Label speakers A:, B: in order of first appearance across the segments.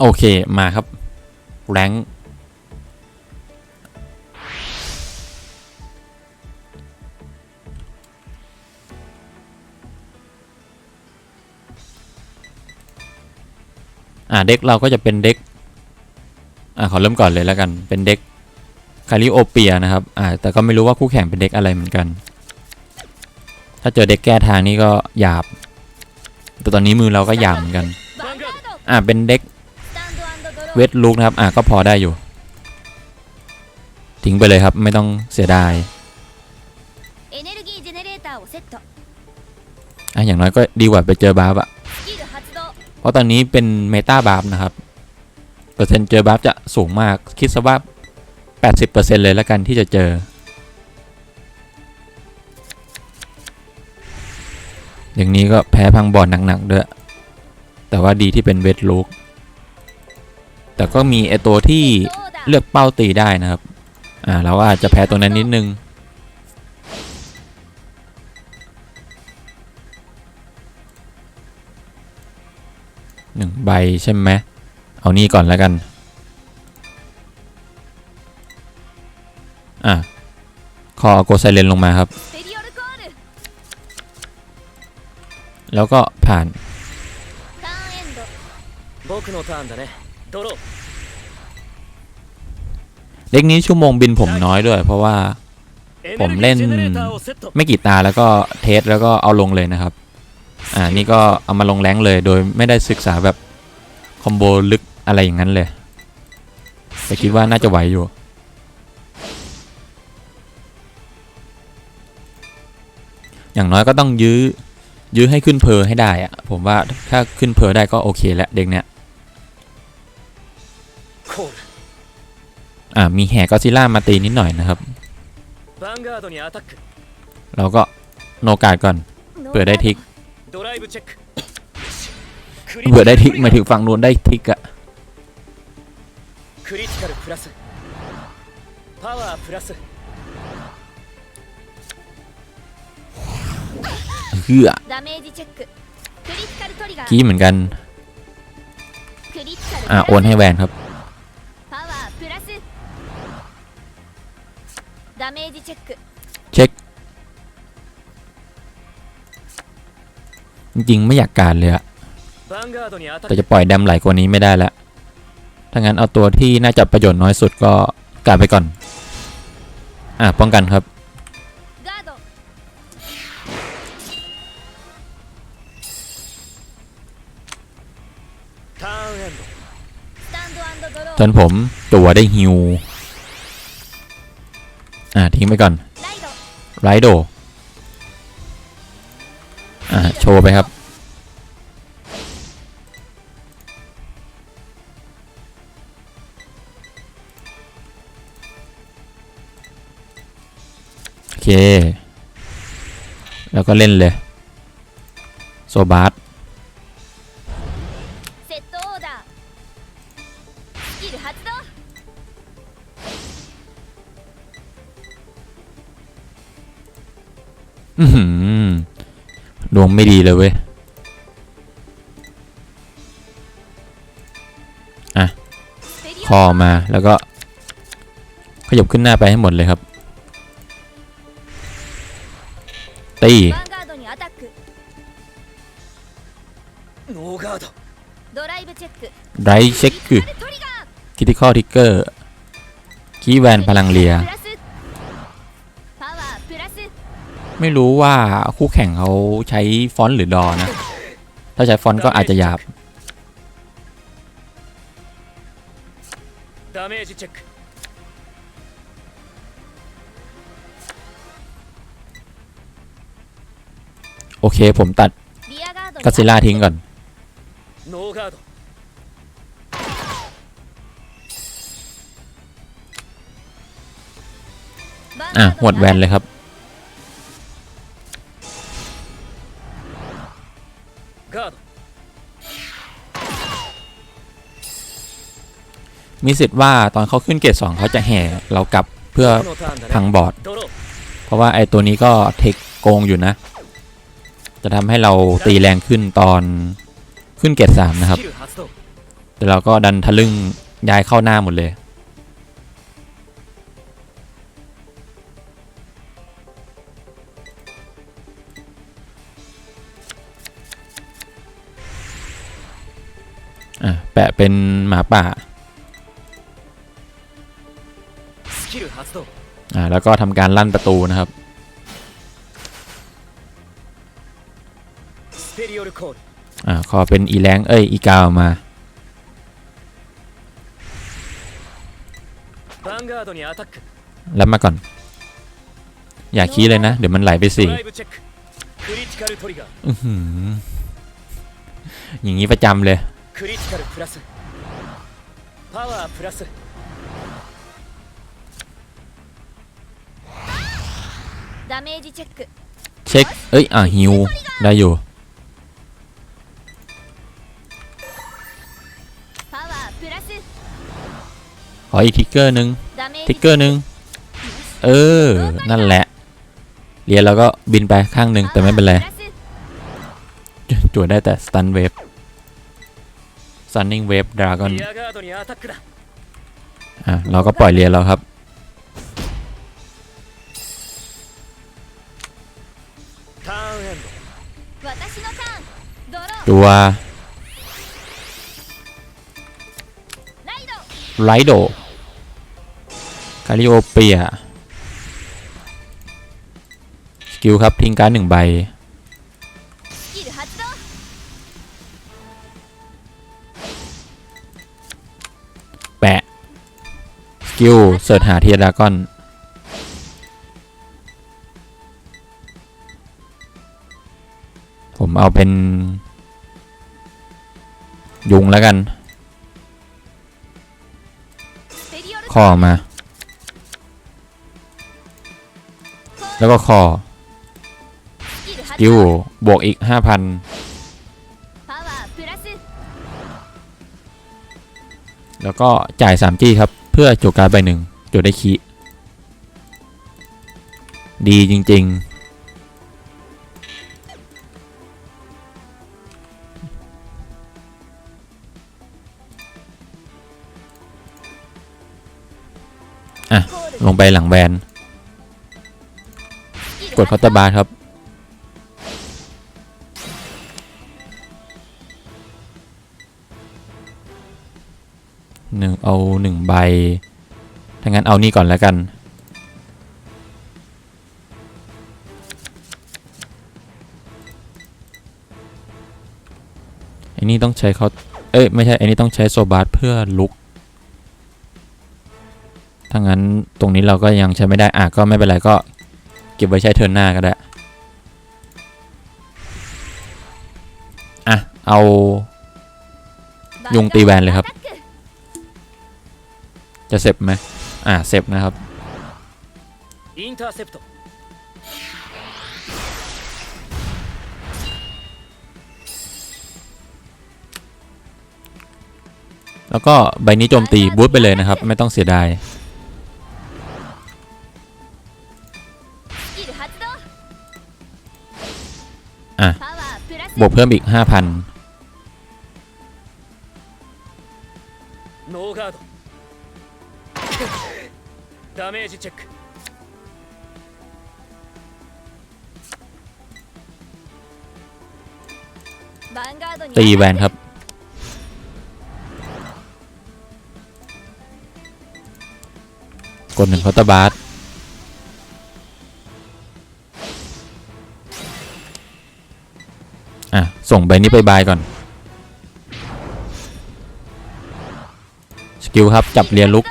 A: โอเคมาครับ แรงอ่าเด็กเราก็จะเป็นเด็กอ่าขอเริ่มก่อนเลยแล้วกันเป็นเด็กคาริโอเปียนะครับอ่าแต่ก็ไม่รู้ว่าคู่แข่งเป็นเด็กอะไรเหมือนกัน ถ้าเจอเด็กแก้ทางนี่ก็หยาบ แต่ตอนนี้มือเราก็หยาบเหมือนกัน อะเป็นเด็กเวทลูกนะครับ อะก็พอได้อยู่ ทิ้งไปเลยครับไม่ต้องเสียดายอะอย่างน้อยก็ดีกว่าไปเจอบาร์บอะเพราะตอนนี้เป็นเมตาบาร์บนะครับ เปอร์เซ็นต์เจอบาร์บจะสูงมากคิดซะว่า 80%เลยละกันที่จะเจออย่างนี้ก็แพ้พังบอลหนักๆด้วย แต่ว่าดีที่เป็นเวทลุกแต่ก็มีไอตัวที่เลือกเป้าตีได้นะครับ อ่าเราอาจจะแพ้ตัวนั้นนิดนึง หนึ่งใบใช่ไหม เอานี้ก่อนแล้วกัน อะคอโกไซเลนลงมาครับ แล้วก็ผ่าน
B: 僕のターンだねドロー
A: เด็กนี้ชั่วโมงบินผมน้อยด้วย เพราะว่าผมเล่นไม่กี่ตาแล้วก็เทสแล้วก็เอาลงเลยนะครับ อ่านี่ก็เอามาลงแรงเลยโดยไม่ได้ศึกษาแบบคอมโบลึกอะไรอย่างนั้นเลยแต่คิดว่าน่าจะไหวอยู่อย่างน้อยก็ต้องยื้อยื้อให้ขึ้นเพอให้ได้อะผมว่าถ้าขึ้นเพอได้ก็โอเคแล้วเด็กเนี้ย อ่ามีแห่ก็ซิล่ามาตีนิดหน่อยนะครับ เราก็โนกาดก่อน เปิดได้ทิกเปิดได้ทิกมาถึงฝั่งนู้นได้ทิกอะเฮือกี้เหมือนกัน อ่าโอนให้แวนครับ
C: ダメージチェック
A: เช็ค จริงๆ ไม่อยากการเลยอะ
B: ヴァンガードにアタ
A: แต่
B: ック
A: จะปล่อยแดมไหลกว่านี้ไม่ได้แล้ว ถ้างั้นเอาตัวที่น่าจะประโยชน์น้อยสุดก็การไปก่อน อ่ะ ป้องกันครับ
C: ガード
B: ターンエンド
C: スタンドドロ
A: จ
C: ー
A: นผมตัวได้ฮิว อ่าทิ้งไปก่อนไรโดอ่าโชว์ไปครับ โอเค แล้วก็เล่นเลย โซบาร์ วงไม่ดีเลยเว้ย
C: อะ
A: คอมาแล้วก็ขยบขึ้นหน้าไปให้หมดเลยครับ ตีไรเช็คกิติคอทิกเกอร์คีแวนพลังเลีย ไม่รู้ว่าคู่แข่งเขาใช้ฟอนต์หรือดอนะ ถ้าใช้ฟอนต์ก็อาจจะหยาบโอเค ผมตัดกัซิล่าทิ้งก่อน อะ หวดแวนเลยครับ มีสิทธิ์ว่าตอนเขาขึ้นเกรดสองเขาจะแห่เรากลับเพื่อพังบอร์ด เพราะว่าไอตัวนี้ก็เทคโกงอยู่นะ จะทำให้เราตีแรงขึ้นตอนขึ้นเกรดสามนะครับ แต่เราก็ดันทะลึ่งย้ายเข้าหน้าหมดเลยอะแปะเป็นหมาป่า อ่าแล้วก็ทำการลั่นประตูนะครับอ่าขอเป็นอีแรงเอ้ยอีกาวมาลับมาก่อน อย่าขี้เลยนะ เดี๋ยวมันไหลไปสี่อย่างนี้ประจำเลย
C: ダメージチェック
A: เช็ค เอ้ย อ่าฮิว ได้อยู่
C: パワープラス
A: ขออีกทิกเกอร์หนึ่ง
C: ダメー
A: ทิ
C: ジ
A: กเกอร์หนึ่ง เออ นั่นแหละ เรียนแล้วก็บินไปข้างหนึ่งแต่ไม่เป็นไร
C: パワープラス
A: จวดได้แต่สตันเวฟ stunning wave dragon
B: リアガードにアタックだ
A: อ่ะ เราก็ปล่อยเรียนแล้วครับ ตัวไรโดคาริโอเปียสกิลครับ ทิ้งการหนึ่งใบแปะ สกิลเสิร์ชหาเทียดากอน มเอาเป็น ยุงแล้วกัน ข้อมา แล้วก็ข้อกิ
C: ว
A: บวกอีก
C: ห้าพัน
A: แล้วก็จ่าย3จี้ครับ เพื่อจุกการไปหนึ่งจุดได้คีดีจริง ๆ ลงไปหลังแบนกดคอตบาร์ครับ หนึ่งเอาหนึ่งใบ ถ้างั้นเอานี่ก่อนแล้วกันไอ้นี่ต้องใช้เขาเอ้ย ไม่ใช่ไอ้นี่ต้องใช้โซบาร์เพื่อลุก ถ้างั้นตรงนี้เราก็ยังใช้ไม่ได้ อะก็ไม่เป็นไรก็เก็บไว้ใช้เทิร์นหน้าก็ได้ อะ เอา ยุงตีแวนเลยครับ จะเสพไหมอะเสพนะครับ แล้วก็ใบนี้โจมตีบูทไปเลยนะครับ ไม่ต้องเสียดาย บวกเพิ่มอีก 5,000
B: โนการ์ดดา
C: เมจเช็ค
A: ตีแวนครับกดหนึ่งคอตบาร์ ส่งใบนี้ไปบายก่อน สกิลครับ จับเรียนลุก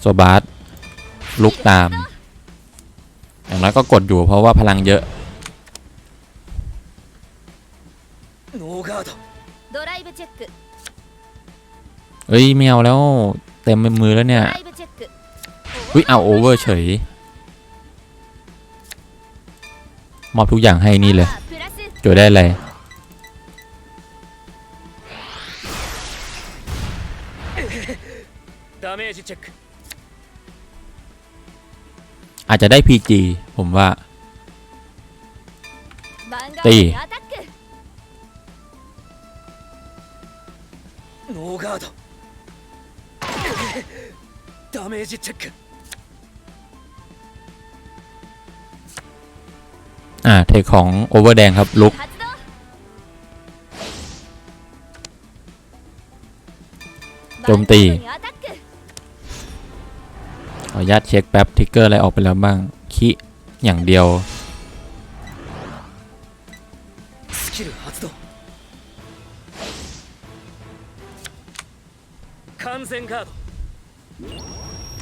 A: โซบาร์ลุกตาม อย่างน้อยก็กดอยู่เพราะว่าพลังเยอะเฮ้ยไม่เอแล้ว เต็มมือแล้วเนี่ย
C: เฮ้
A: ยเอาโอเวอร์เฉย มอบทุกอย่างให้นี่เลยจะได้
B: อะไร
A: อาจจะได้ PG ผมว่า ตี
B: ノーガードダメージチェック
A: อ่าเทคของโอเวอร์แดงครับลุกโจมตีขออนุญาตเช็คแป๊บทิกเกอร์อะไรออกไปแล้วบ้างคิอย่างเดียว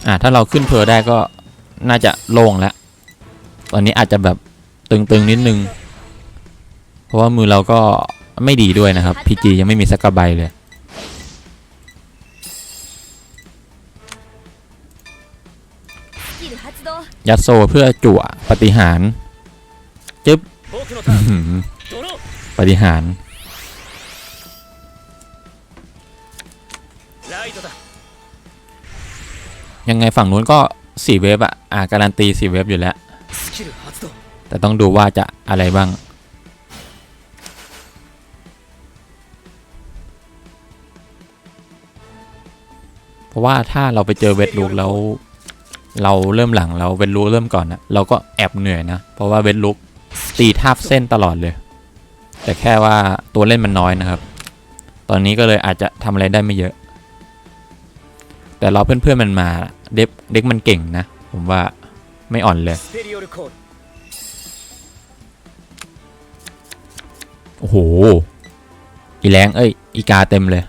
A: อ่าถ้าเราขึ้นเพอได้ก็น่าจะโล่งแล้ว ตอนนี้อาจจะแบบ ตึงๆนิดนึง เพราะว่ามือเราก็ไม่ดีด้วยนะครับพีจียังไม่มีสักกระใบเลยยัดโซเพื่อจั่วปฏิหาร
B: จึ๊บ
A: ปฏิหารยังไงฝั่งนู้นก็สี่เวฟอะอ่าการันตีสี่เวฟอยู่แล้ว แต่ต้องดูว่าจะอะไรบ้าง เพราะว่าถ้าเราไปเจอเวทลูกแล้ว เราเริ่มหลังเราเวทลูกเริ่มก่อนนะเราก็แอบเหนื่อยนะ เพราะว่าเวทลูกตีทาบเส้นตลอดเลย แต่แค่ว่าตัวเล่นมันน้อยนะครับ ตอนนี้ก็เลยอาจจะทำอะไรได้ไม่เยอะ แต่เราเพื่อนๆมันมาเด็กเด็กมันเก่งนะ ผมว่าไม่อ่อนเลย โอ้โห อีแรงเอ้ย อีกาเต็มเลย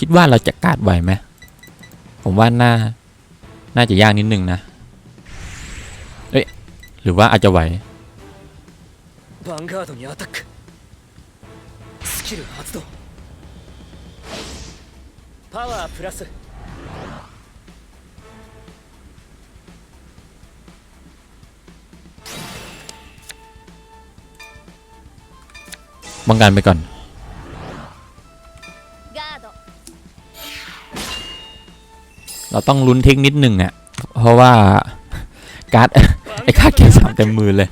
A: คิดว่าเราจะกาดไหวไหม ผมว่าน่า น่าจะยากนิดนึงนะ เอ้ย หรือว่าอาจจะไหว
B: バンガードにアタックスキル発動パワープラス
A: บังการไปก่อน เราต้องลุ้นเทคนิดหนึ่งอะเพราะว่าการ์ดไอ้กาเกียร์สามเต็มมือเลย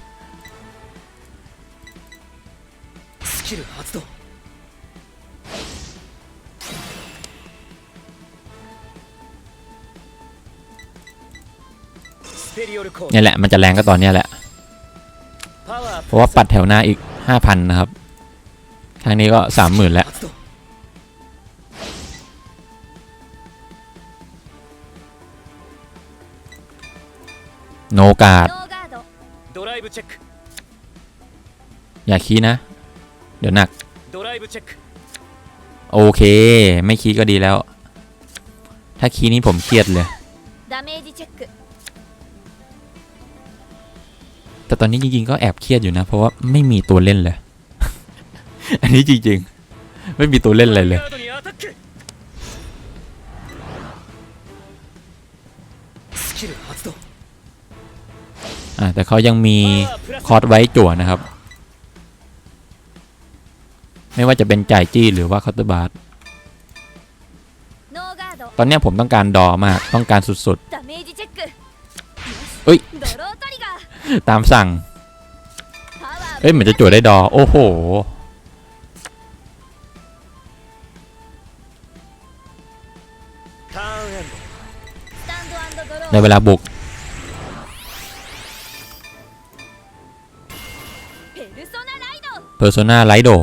A: นี่แหละ มันจะแรงก็ตอนนี้แหละ เพราะว่าปัดแถวหน้าอีก 5,000 นะครับ ทางนี้ก็สามหมื่นแล้ว โนกาดอย่าคีนะ เดี๋ยวหนัก โอเค ไม่คีก็ดีแล้ว ถ้าคีนี้ผมเครียดเลย แต่ตอนนี้จริงๆก็แอบเครียดอยู่นะ เพราะว่าไม่มีตัวเล่นเลย อันนี้จริงๆ ไม่มีตัวเล่นอะไรเลย อ่าแต่เขายังมีคอร์สไว้จั่วนะครับ ไม่ว่าจะเป็นจ่ายจี้หรือว่าคอร์ตบาร์ตอนนี้ผมต้องการดอมาก ต้องการสุด
C: ๆ
A: เอ้ย ตามสั่ง เอ้ยเหมือนจะจั่วได้ดอ โอ้โห ในเวลาบุก Persona l i d o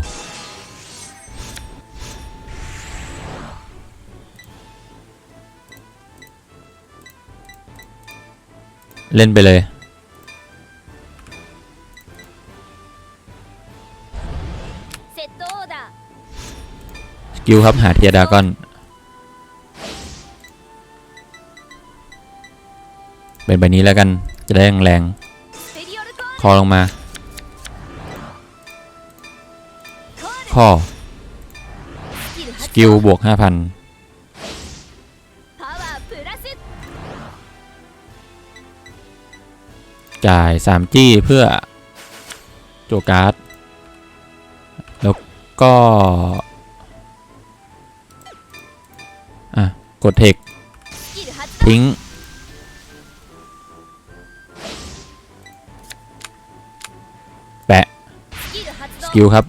A: เล่นไปเลย สกิลครับหาเทียดากอน เป็นใบนี้แล้วกันจะได้แรง
C: แร
A: งคอลงมาคอสกิลบวก 5,000จ่าย 3 จี้เพื่อโจการ์ด แล้วก็ อะ กดเทค ทิ้ง กิลครับ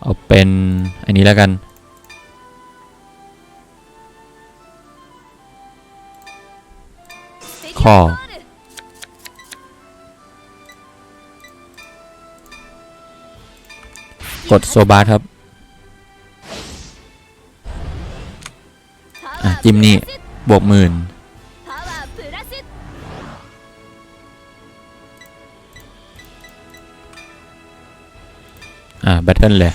A: เอาเป็น อันนี้แล้วกัน
C: ข้
A: อดโซบาร์ครับ จิ้มนี่บวกหมื่นอ่าแบตเทิลเลย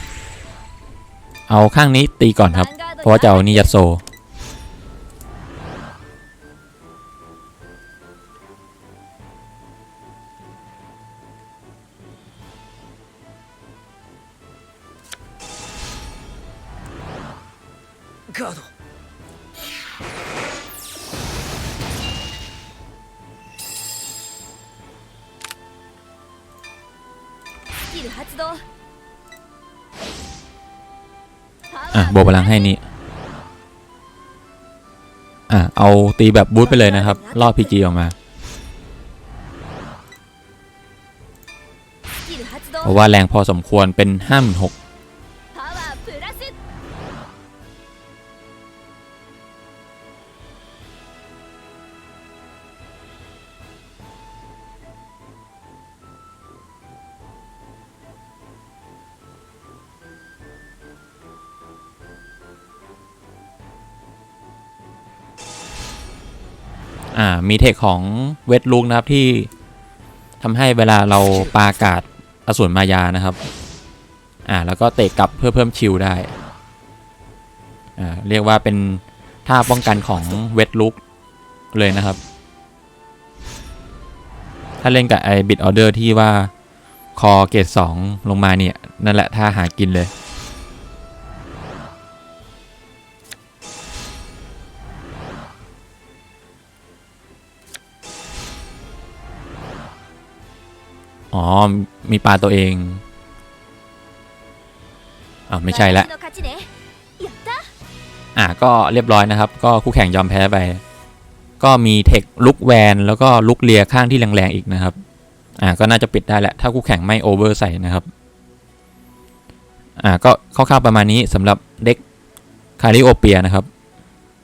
A: เอาข้างนี้ตีก่อนครับ เพราะจะเอานี่ยัดโซ อะบวกพลังให้นี่อะเอาตีแบบบูทไปเลยนะครับล่อพีจีออกมาเพราะว่าแรงพอสมควรเป็นห้าหมื่นหก อ่ามีเทคของเวทลุกนะครับที่ทำให้เวลาเราปาอากาศอสูรมายานะครับอ่าแล้วก็เตะกลับเพื่อเพิ่มชิลได้อ่าเรียกว่าเป็นท่าป้องกันของเวทลุกเลยนะครับ ถ้าเล่นกับไอ้บิดออเดอร์ที่ว่าคอเกรดสองลงมาเนี่ย นั่นแหละท่าหากินเลย อ๋อ มีปลาตัวเองอ่าไม่ใช่ละอ่าก็เรียบร้อยนะครับ ก็คู่แข่งยอมแพ้ไป ก็มีเทคลุกแวนแล้วก็ลุกเลียข้างที่แรงๆอีกนะครับ อ่าก็น่าจะปิดได้แหละ ถ้าคู่แข่งไม่โอเวอร์ใส่นะครับ อ่าก็คร่าวๆประมาณนี้สำหรับเด็กคาริโอเปียนะครับ